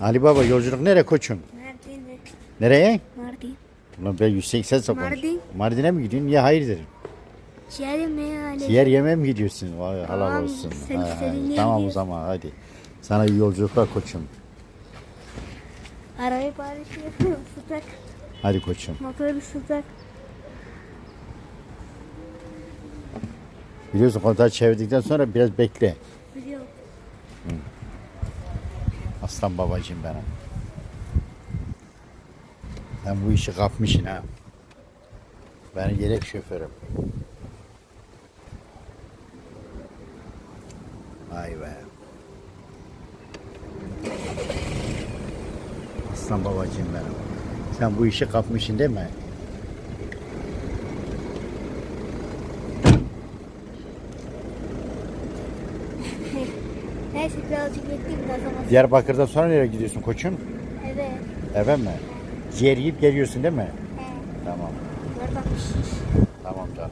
Ali Baba yolculuk nereye koçum? Mardin. Nereye? Mardin. Ulan ben yüksek sesle konuş. Mardin. Mardin'e mi gidiyorsun? Niye hayır derim. Ciğer yemeği öyle. Ciğer yemeye mi gidiyorsun? Vay Tamam, olsun. sen Ha, tamam o zaman hadi. Sana iyi yolculuklar koçum. Arabayı paylaşıyor. Sıcak. Hadi koçum. Motoru sıcak. Biliyorsun kontağı çevirdikten sonra biraz bekle. Aslan babacığım benim. Sen bu işi kapmışsın ha. Ben yedek şoförüm. Vay be. Aslan babacığım benim. Sen bu işi kapmışsın değil mi? Neyse birazcık bekleyeyim de o zaman. Diyarbakır'dan sonra nereye gidiyorsun koçum? Evet. Eve mi? Ciğer yiyip geliyorsun değil mi? He. Tamam. Şiş. Tamam canım.